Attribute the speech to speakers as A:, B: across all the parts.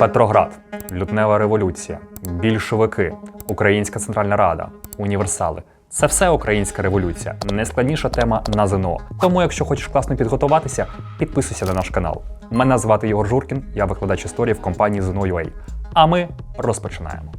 A: Петроград, лютнева революція, більшовики, Українська Центральна Рада, універсали. Це все українська революція. Найскладніша тема на ЗНО. Тому, якщо хочеш класно підготуватися, підписуйся на наш канал. Мене звати Єгор Журкін, я викладач історії в компанії ЗНО.UA. А ми розпочинаємо.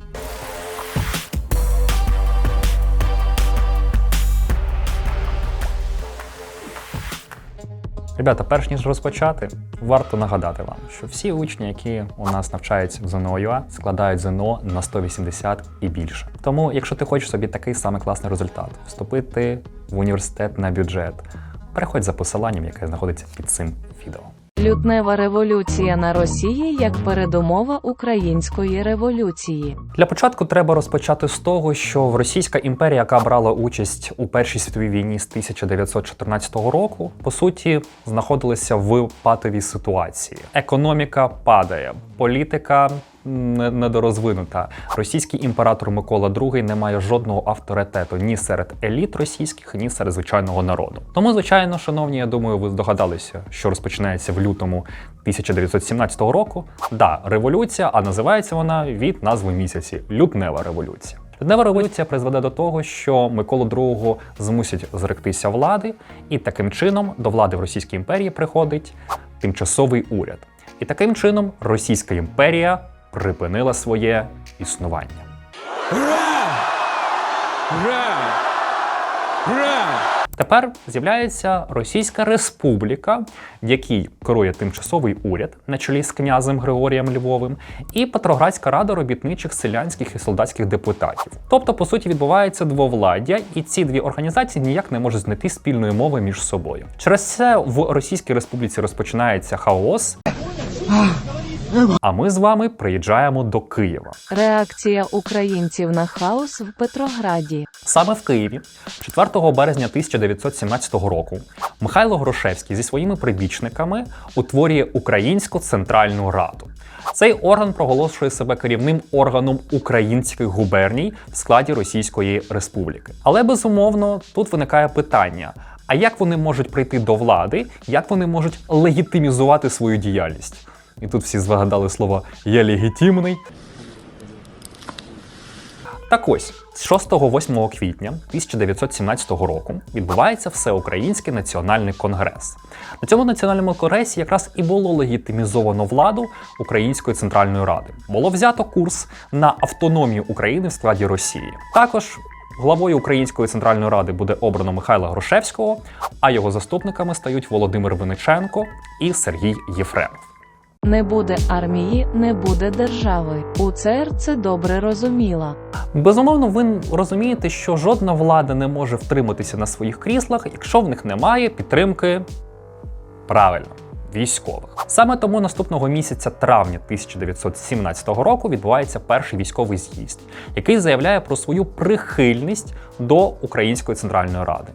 A: Ребята, перш ніж розпочати, варто нагадати вам, що всі учні, які у нас навчаються в ЗНО.UA, складають ЗНО на 180 і більше. Тому, якщо ти хочеш собі такий самий класний результат, вступити в університет на бюджет, переходь за посиланням, яке знаходиться під цим.
B: Лютнева революція на Росії як передумова української революції.
A: Для початку треба розпочати з того, що в Російська імперія, яка брала участь у Першій світовій війні з 1914 року, по суті, знаходилася в патовій ситуації. Економіка падає, політика недорозвинута. Російський імператор Микола II не має жодного авторитету ні серед еліт російських, ні серед звичайного народу. Тому, звичайно, шановні, я думаю, ви здогадалися, що розпочинається в лютому 1917 року. Да, революція, а називається вона від назви місяці Лютнева революція. Лютнева революція призведе до того, що Миколу II змусять зректися влади, і таким чином до влади в Російській імперії приходить тимчасовий уряд. І таким чином Російська імперія припинила своє існування. Тепер з'являється Російська Республіка, якій керує тимчасовий уряд на чолі з князем Григорієм Львовим, і Петроградська рада робітничих селянських і солдатських депутатів. Тобто, по суті, відбувається двовладдя, і ці дві організації ніяк не можуть знайти спільної мови між собою. Через це в Російській Республіці розпочинається хаос. А ми з вами приїжджаємо до Києва.
B: Реакція українців на хаос в Петрограді.
A: Саме в Києві, 4 березня 1917 року, Михайло Грошевський зі своїми прибічниками утворює Українську Центральну Раду. Цей орган проголошує себе керівним органом українських губерній в складі Російської Республіки. Але безумовно тут виникає питання: а як вони можуть прийти до влади, як вони можуть легітимізувати свою діяльність? І тут всі згадали слово «я легітимний», так ось, з 6-8 квітня 1917 року відбувається Всеукраїнський національний конгрес. На цьому національному конгресі якраз і було легітимізовано владу Української центральної ради. Було взято курс на автономію України в складі Росії. Також главою Української центральної ради буде обрано Михайла Грушевського, а його заступниками стають Володимир Виниченко і Сергій Єфремов.
B: Не буде армії, не буде держави. УЦР це добре розуміла.
A: Безумовно, ви розумієте, що жодна влада не може втриматися на своїх кріслах, якщо в них немає підтримки правильно. Військових саме тому наступного місяця травня 1917 року відбувається перший військовий з'їзд, який заявляє про свою прихильність до Української центральної ради.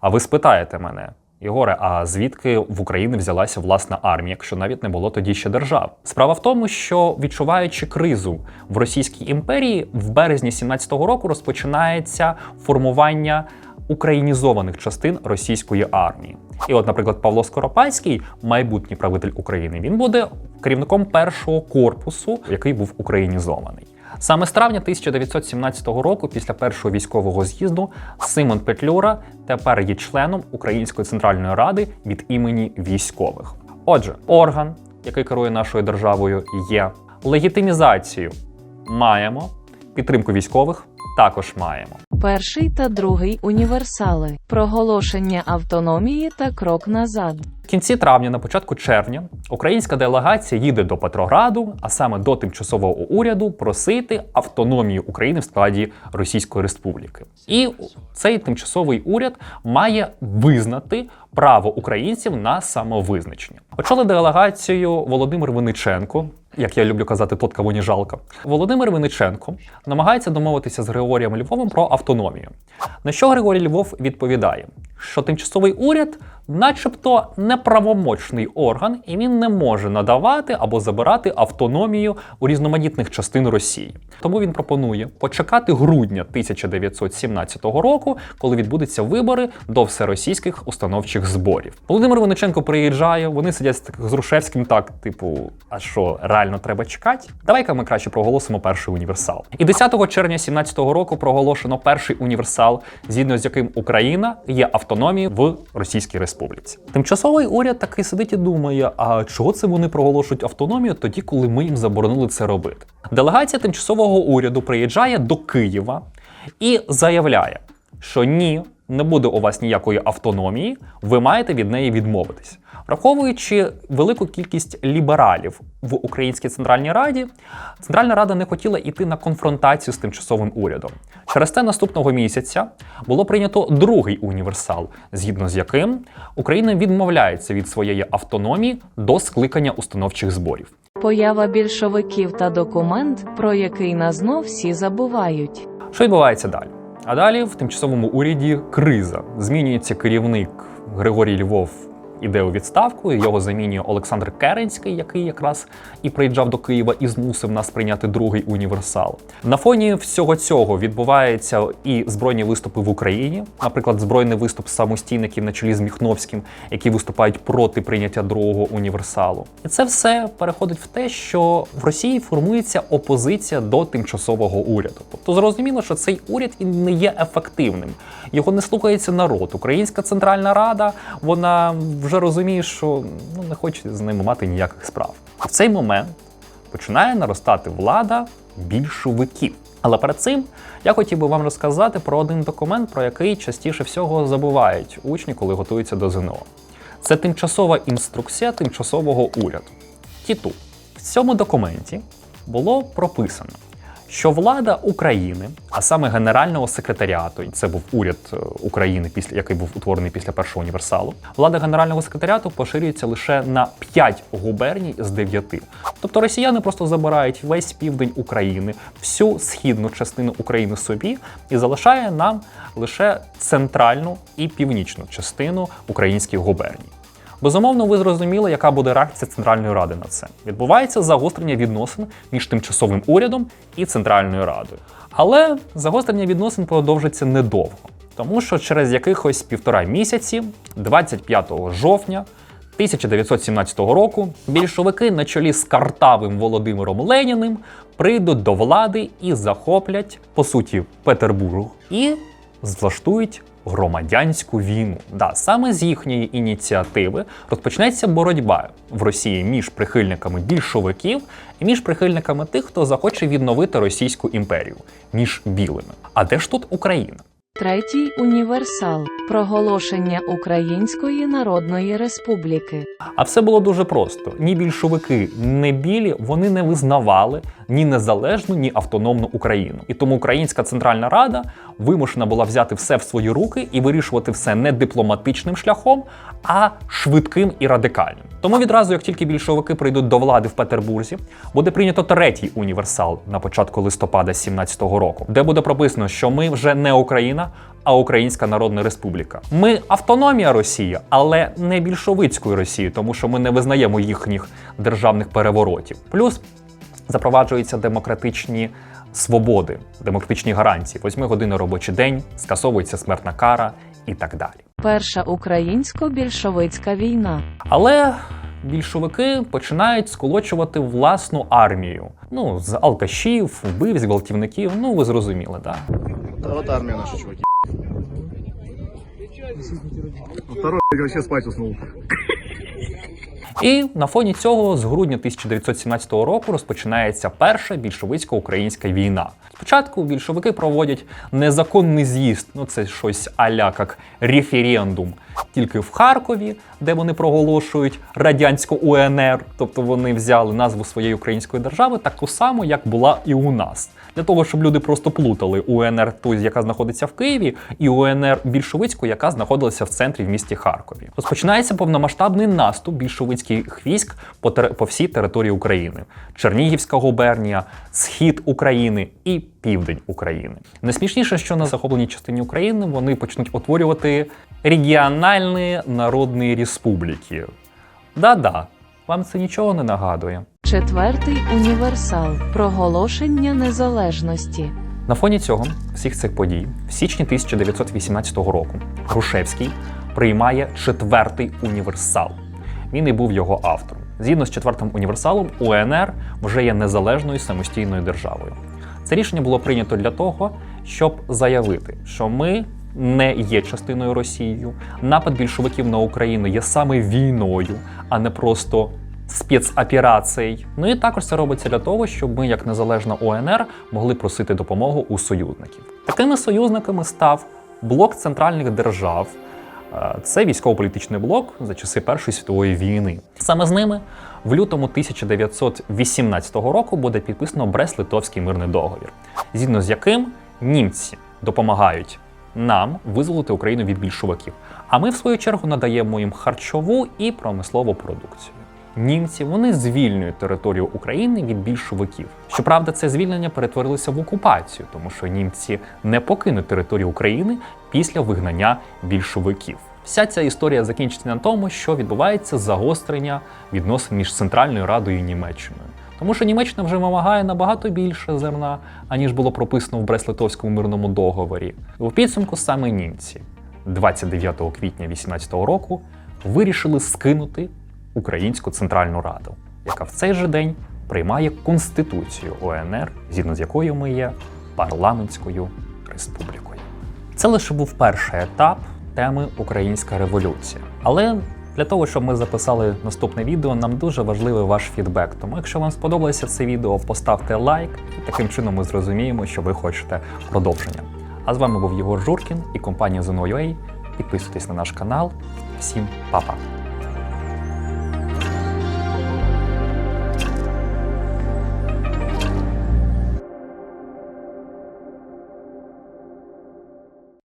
A: А ви спитаєте мене, Єгоре, а звідки в Україні взялася власна армія, якщо навіть не було тоді ще держав? Справа в тому, що відчуваючи кризу в Російській імперії, в березні 17-го року розпочинається формування українізованих частин російської армії. І, от, наприклад, Павло Скоропадський, майбутній правитель України, він буде керівником першого корпусу, який був українізований. Саме з травня 1917 року, після першого військового з'їзду, Симон Петлюра тепер є членом Української центральної ради від імені військових. Отже, орган, який керує нашою державою, є легітимізацію маємо, підтримку військових також маємо.
B: Перший та другий універсали. Проголошення автономії та крок назад.
A: В кінці травня, на початку червня, українська делегація їде до Петрограду, а саме до тимчасового уряду, просити автономію України в складі Російської Республіки. І цей тимчасовий уряд має визнати право українців на самовизначення. Очолив делегацію Володимир Виниченко. Як я люблю казати, тот, кого не жалко. Володимир Виниченко намагається домовитися з Григорієм Львовим про автономію. На що Григорій Львов відповідає, що тимчасовий уряд начебто неправомочний орган, і він не може надавати або забирати автономію у різноманітних частин Росії. Тому він пропонує почекати грудня 1917 року, коли відбудуться вибори до всеросійських установчих зборів. Володимир Винниченко приїжджає, вони сидять з Рушевським так, типу, а що, реально треба чекати? Давай-ка ми краще проголосимо перший універсал. І 10 червня 17 року проголошено перший універсал, згідно з яким Україна є автономією в Російській Республіці. Тимчасовий уряд такий сидить і думає: а чого це вони проголошують автономію тоді, коли ми їм заборонили це робити? Делегація тимчасового уряду приїжджає до Києва і заявляє, що ні, не буде у вас ніякої автономії, ви маєте від неї відмовитись. Враховуючи велику кількість лібералів в Українській Центральній Раді, Центральна Рада не хотіла йти на конфронтацію з тимчасовим урядом. Через те наступного місяця було прийнято другий універсал, згідно з яким Україна відмовляється від своєї автономії до скликання установчих зборів.
B: Поява більшовиків та документ, про який на знов всі забувають.
A: Що відбувається далі? А далі в тимчасовому уряді криза. Змінюється керівник Григорій Львов. Іде у відставку, його замінює Олександр Керенський, який якраз і приїжджав до Києва і змусив нас прийняти другий універсал. На фоні всього цього відбуваються і збройні виступи в Україні, наприклад, збройний виступ самостійників на чолі з Міхновським, які виступають проти прийняття другого універсалу. І це все переходить в те, що в Росії формується опозиція до тимчасового уряду. Тобто зрозуміло, що цей уряд він не є ефективним. Його не слухається народ. Українська Центральна Рада вона вже розуміє, що ну не хоче з ними мати ніяких справ. А В цей момент починає наростати влада більшовиків. Але перед цим я хотів би вам розказати про один документ, про який частіше всього забувають учні, коли готуються до ЗНО. Це тимчасова інструкція тимчасового уряду. Тіту. В цьому документі було прописано, що влада України, а саме Генерального секретаріату, і це був уряд е, України, після який був утворений після першого універсалу, влада Генерального секретаріату поширюється лише на 5 губерній з 9. Тобто росіяни просто забирають весь південь України, всю східну частину України собі і залишає нам лише центральну і північну частину українських губерній. Безумовно, ви зрозуміли, яка буде реакція Центральної Ради на це. Відбувається загострення відносин між тимчасовим урядом і Центральною Радою. Але загострення відносин продовжиться недовго, тому що через якихось півтора місяці, 25 жовтня 1917 року, більшовики на чолі з картавим Володимиром Леніним прийдуть до влади і захоплять, по суті, Петербург і влаштують громадянську війну. Да, саме з їхньої ініціативи розпочнеться боротьба в Росії між прихильниками більшовиків і між прихильниками тих, хто захоче відновити Російську імперію, між білими. А де ж тут Україна?
B: Третій універсал проголошення Української Народної Республіки.
A: А все було дуже просто: ні більшовики, ні білі вони не визнавали ні незалежну, ні автономну Україну. І тому Українська Центральна Рада вимушена була взяти все в свої руки і вирішувати все не дипломатичним шляхом, а швидким і радикальним. Тому відразу, як тільки більшовики прийдуть до влади в Петербурзі, буде прийнято третій універсал на початку листопада 17-го року, де буде прописано, що ми вже не Україна, а Українська Народна Республіка. Ми автономія Росії, але не більшовицької Росії, тому що ми не визнаємо їхніх державних переворотів. Плюс запроваджуються демократичні свободи, демократичні гарантії. Восьми години робочий день, скасовується смертна кара і так далі.
B: Перша українсько-більшовицька війна.
A: Але більшовики починають сколочувати власну армію. Ну, з алкашів, вбивць, гвалтівників. Ну, ви зрозуміли, так?
C: Да вот армия наша, чуваки. Второй вообще спать уснул.
A: І на фоні цього з грудня 1917 року розпочинається перша більшовицько-українська війна. Спочатку більшовики проводять незаконний з'їзд, ну це щось аля як референдум, тільки в Харкові, де вони проголошують радянську УНР, тобто вони взяли назву своєї української держави таку саму, як була і у нас. Для того, щоб люди просто плутали УНР, ту, яка знаходиться в Києві, і УНР більшовицьку, яка знаходилася в центрі в місті Харкові. Розпочинається повномасштабний наступ більшовицьких військ по, тер- по всій території України: Чернігівська губернія, схід України і південь України. Найсмішніше, що на захопленій частині України вони почнуть утворювати регіональні Народної Республіки. Да-да, вам це нічого не нагадує.
B: Четвертий універсал проголошення незалежності.
A: На фоні цього, всіх цих подій, в січні 1918 року Грушевський приймає четвертий універсал. Він і був його автором. Згідно з четвертим універсалом, УНР вже є незалежною самостійною державою. Це рішення було прийнято для того, щоб заявити, що ми не є частиною Росії. Напад більшовиків на Україну є саме війною, а не просто спецоперацій. Ну і також це робиться для того, щоб ми, як незалежна ОНР, могли просити допомогу у союзників. Такими союзниками став блок центральних держав. Е, Це військово-політичний блок за часи Першої світової війни. Саме з ними в лютому 1918 року буде підписано Брест-Литовський мирний договір, згідно з яким німці допомагають нам визволити Україну від більшовиків. А ми, в свою чергу, надаємо їм харчову і промислову продукцію. Німці вони звільнюють територію України від більшовиків. Щоправда, це звільнення перетворилося в окупацію, тому що німці не покинуть територію України після вигнання більшовиків. Вся ця історія закінчиться на тому, що відбувається загострення відносин між Центральною Радою і Німеччиною. Тому що Німеччина вже вимагає набагато більше зерна, аніж було прописано в Брест-Литовському мирному договорі. У підсумку саме німці 29 квітня 18 року вирішили скинути Українську Центральну Раду, яка в цей же день приймає Конституцію ОНР, згідно з якою ми є парламентською республікою. Це лише був перший етап теми Українська революція. Але для того, щоб ми записали наступне відео, нам дуже важливий ваш фідбек. Тому, якщо вам сподобалося це відео, поставте лайк, і таким чином ми зрозуміємо, що ви хочете продовження. А з вами був Єгор Журкін і компанія Zeno.ua. Підписуйтесь на наш канал. Всім па-па!